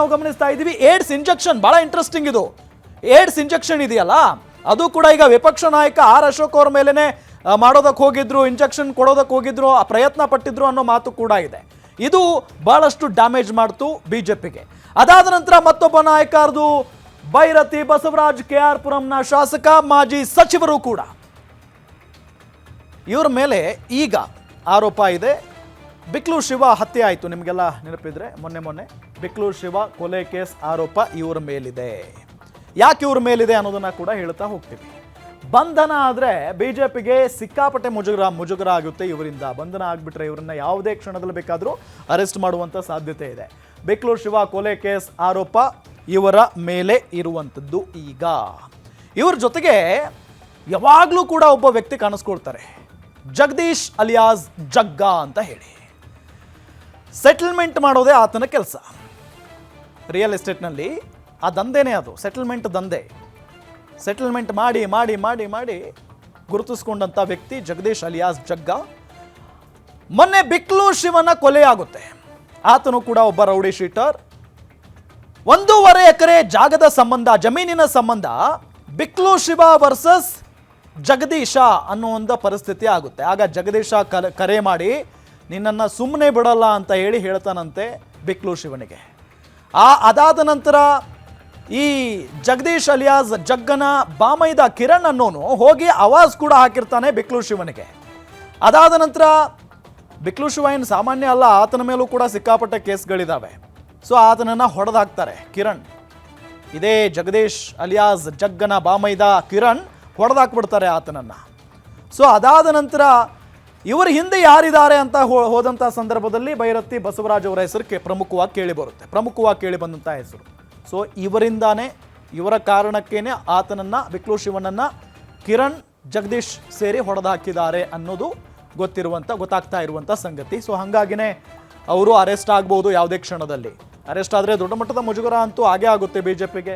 ನಾವು ಗಮನಿಸ್ತಾ ಇದ್ದೀವಿ. ಏಡ್ಸ್ ಇಂಜೆಕ್ಷನ್ ಬಹಳ ಇಂಟ್ರೆಸ್ಟಿಂಗ್ ಇದು. ಏಡ್ಸ್ ಇಂಜೆಕ್ಷನ್ ಇದೆಯಲ್ಲ? ಅದು ಕೂಡ ಈಗ ವಿಪಕ್ಷ ನಾಯಕ ಆರ್ ಅಶೋಕ್ ಅವ್ರ ಮೇಲೆನೆ ಮಾಡೋದಕ್ಕೆ ಹೋಗಿದ್ರು ಇಂಜೆಕ್ಷನ್ ಕೊಡೋದಕ್ಕೆ ಹೋಗಿದ್ರು, ಆ, ಪ್ರಯತ್ನ ಪಟ್ಟಿದ್ರು ಅನ್ನೋ ಮಾತು ಕೂಡ ಇದೆ. ಇದು ಬಹಳಷ್ಟು ಡ್ಯಾಮೇಜ್ ಮಾಡ್ತು ಬಿಜೆಪಿಗೆ. ಅದಾದ ನಂತರ ಮತ್ತೊಬ್ಬ ನಾಯಕರದು ಬೈರತಿ ಬಸವರಾಜ್ ಕೆ ಆರ್ ಪುರಂನ ಶಾಸಕ, ಮಾಜಿ ಸಚಿವರು ಕೂಡ. ಇವರ ಮೇಲೆ ಈಗ ಆರೋಪ ಇದೆ. ಬಿಕ್ಲೂರ್ ಶಿವ ಹತ್ಯೆ ಆಯಿತು. ನಿಮಗೆಲ್ಲ ನೆನಪಿದ್ರೆ ಮೊನ್ನೆ ಮೊನ್ನೆ ಬಿಕ್ಲೂರ್ ಶಿವ ಕೊಲೆ ಕೇಸ್ ಆರೋಪ ಇವ್ರ ಮೇಲಿದೆ. ಯಾಕೆ ಇವ್ರ ಮೇಲಿದೆ ಅನ್ನೋದನ್ನ ಕೂಡ ಹೇಳ್ತಾ ಹೋಗ್ತೀವಿ. ಬಂಧನ ಆದರೆ ಬಿ ಜೆ ಪಿಗೆ ಸಿಕ್ಕಾಪಟ್ಟೆ ಮುಜುಗರ ಮುಜುಗರ ಆಗುತ್ತೆ ಇವರಿಂದ. ಬಂಧನ ಆಗಿಬಿಟ್ರೆ ಇವರನ್ನ ಯಾವುದೇ ಕ್ಷಣದಲ್ಲಿ ಬೇಕಾದರೂ ಅರೆಸ್ಟ್ ಮಾಡುವಂಥ ಸಾಧ್ಯತೆ ಇದೆ. ಬಿಕ್ಲೂರ್ ಶಿವ ಕೊಲೆ ಕೇಸ್ ಆರೋಪ ಇವರ ಮೇಲೆ ಇರುವಂಥದ್ದು ಈಗ. ಇವ್ರ ಜೊತೆಗೆ ಯಾವಾಗಲೂ ಕೂಡ ಒಬ್ಬ ವ್ಯಕ್ತಿ ಕಾಣಿಸ್ಕೊಳ್ತಾರೆ. ಜಗದೀಶ್ ಅಲಿಯಾಸ್ ಜಗ್ಗ ಅಂತ ಹೇಳಿ. ಸೆಟಲ್ಮೆಂಟ್ ಮಾಡೋದೇ ಆತನ ಕೆಲಸ. ರಿಯಲ್ ಎಸ್ಟೇಟ್ನಲ್ಲಿ ಆ ದಂಧೆನೇ ಅದು ಸೆಟಲ್ಮೆಂಟ್ ದಂಧೆ. ಸೆಟಲ್ಮೆಂಟ್ ಮಾಡಿ ಮಾಡಿ ಮಾಡಿ ಮಾಡಿ ಗುರುತಿಸ್ಕೊಂಡಂಥ ವ್ಯಕ್ತಿ ಜಗದೀಶ್ ಅಲಿಯಾಸ್ ಜಗ್ಗ. ಮೊನ್ನೆ ಬಿಕ್ಲು ಶಿವನ ಕೊಲೆಯಾಗುತ್ತೆ ಆತನು ಕೂಡ ಒಬ್ಬ ರೌಡಿ ಶೀಟರ್. ಒಂದೂವರೆ ಎಕರೆ ಜಾಗದ ಸಂಬಂಧ, ಜಮೀನಿನ ಸಂಬಂಧ ಬಿಕ್ಲು ಶಿವ ವರ್ಸಸ್ ಜಗದೀಶ ಅನ್ನುವಂಥ ಪರಿಸ್ಥಿತಿ ಆಗುತ್ತೆ. ಆಗ ಜಗದೀಶ ಕರೆ ಮಾಡಿ ನಿನ್ನನ್ನು ಸುಮ್ಮನೆ ಬಿಡಲ್ಲ ಅಂತ ಹೇಳಿ ಹೇಳ್ತಾನಂತೆ ಬಿಕ್ಲು ಶಿವನಿಗೆ. ಆ ಅದಾದ ನಂತರ ಈ ಜಗದೀಶ್ ಅಲಿಯಾಸ್ ಜಗ್ಗನ ಬಾಮೈದ ಕಿರಣ್ ಅನ್ನೋನು ಹೋಗಿ ಅವಾಜ್ ಕೂಡ ಹಾಕಿರ್ತಾನೆ ಬಿಕ್ಲು ಶಿವನಿಗೆ. ಅದಾದ ನಂತರ ಬಿಕ್ಲು ಶಿವ ಏನು ಸಾಮಾನ್ಯ ಅಲ್ಲ, ಆತನ ಮೇಲೂ ಕೂಡ ಸಿಕ್ಕಾಪಟ್ಟೆ ಕೇಸ್ಗಳಿದ್ದಾವೆ ಸೊ ಆತನನ್ನು ಹೊಡೆದಾಕ್ತಾರೆ ಕಿರಣ್. ಇದೇ ಜಗದೀಶ್ ಅಲಿಯಾಸ್ ಜಗ್ಗನ ಬಾಮೈದ ಕಿರಣ್ ಹೊಡೆದಾಕ್ಬಿಡ್ತಾರೆ ಆತನನ್ನು. ಸೊ ಅದಾದ ನಂತರ ಇವರ ಹಿಂದೆ ಯಾರಿದ್ದಾರೆ ಅಂತ ಹೋದಂಥ ಸಂದರ್ಭದಲ್ಲಿ ಭೈರತಿ ಬಸವರಾಜ್ ಅವರ ಹೆಸರು ಕೇ, ಪ್ರಮುಖವಾಗಿ ಕೇಳಿ ಬರುತ್ತೆ. ಪ್ರಮುಖವಾಗಿ ಕೇಳಿ ಬಂದಂಥ ಹೆಸರು. ಸೊ ಇವರಿಂದಾನೇ, ಇವರ ಕಾರಣಕ್ಕೇನೆ ಆತನನ್ನು, ವಿಕ್ಲು ಶಿವನನ್ನು ಕಿರಣ್ ಜಗದೀಶ್ ಸೇರಿ ಹೊಡೆದಾಕಿದ್ದಾರೆ ಅನ್ನೋದು ಗೊತ್ತಿರುವಂಥ ಗೊತ್ತಾಗ್ತಾ ಇರುವಂಥ ಸಂಗತಿ. ಸೊ ಹಾಗಾಗಿನೇ ಅವರು ಅರೆಸ್ಟ್ ಆಗ್ಬೋದು ಯಾವುದೇ ಕ್ಷಣದಲ್ಲಿ. ಅರೆಸ್ಟ್ ಆದರೆ ದೊಡ್ಡ ಮಟ್ಟದ ಮುಜುಗರ ಅಂತೂ ಆಗೇ ಆಗುತ್ತೆ ಬಿ ಜೆ ಪಿಗೆ